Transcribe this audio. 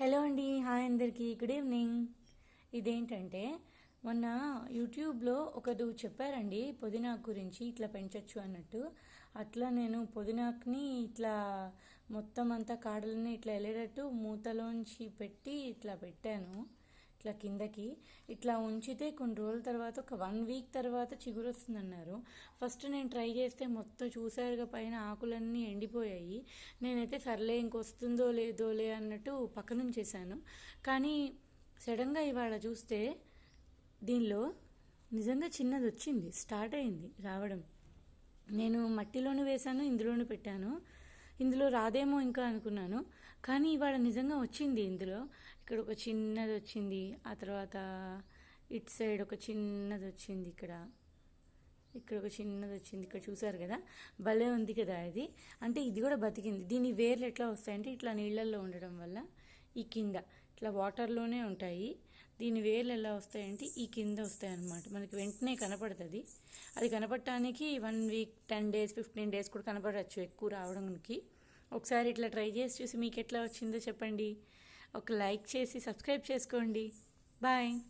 Hello అండి hi అందరికీ good evening. ఇదేంటంటే మొన్న యూట్యూబ్లో ఒకరు చెప్పారండి పుదీనాకు గురించి ఇట్లా పెంచొచ్చు అన్నట్టు. అట్లా నేను పుదీనాకుని ఇట్లా మొత్తం అంతా కాడలని ఇట్లా వెళ్ళేటట్టు మూతలోంచి పెట్టి ఇట్లా పెట్టాను. ఇట్లా కిందకి ఇట్లా ఉంచితే కొన్ని రోజుల తర్వాత ఒక వన్ వీక్ తర్వాత చిగురు వస్తుందన్నారు ఫస్ట్ నేను ట్రై చేస్తే మొత్తం చూసారుగా పైన ఆకులన్నీ ఎండిపోయాయి. నేనైతే సర్లే ఇంకొస్తుందో లేదోలే అన్నట్టు పక్కన చేశాను. కానీ సడన్గా ఇవాళ చూస్తే దీనిలో నిజంగా చిన్నది వచ్చింది స్టార్ట్ అయింది రావడం. నేను మట్టిలోనూ వేశాను ఇందులోనూ పెట్టాను. ఇందులో రాదేమో ఇంకా అనుకున్నాను. కానీ ఇవాళ నిజంగా వచ్చింది ఇందులో. ఇక్కడ ఒక చిన్నది వచ్చింది ఆ తర్వాత ఇట్ సైడ్ ఒక చిన్నది వచ్చింది ఇక్కడ. ఇక్కడ ఒక చిన్నది వచ్చింది ఇక్కడ చూసారు కదా? భలే ఉంది కదా ఇది. అంటే ఇది కూడా బతికింది. దీని వేర్లు ఎట్లా వస్తాయంటే ఇట్లా నీళ్ళల్లో ఉండడం వల్ల ఈ కింద ఇట్లా వాటర్లోనే ఉంటాయి. దీని వేర్లు ఎలా వస్తాయంటే ఈ కింద వస్తాయి అన్నమాట మనకి వెంటనే కనపడుతుంది. అది కనపడటానికి one week ten days fifteen days కూడా కనపడవచ్చు ఎక్కువ రావడానికి. ఒకసారి ఇట్లా ట్రై చేసి చూసి మీకు ఎట్లా వచ్చిందో చెప్పండి. ఒక లైక్ చేసి సబ్స్క్రైబ్ చేసుకోండి. బాయ్.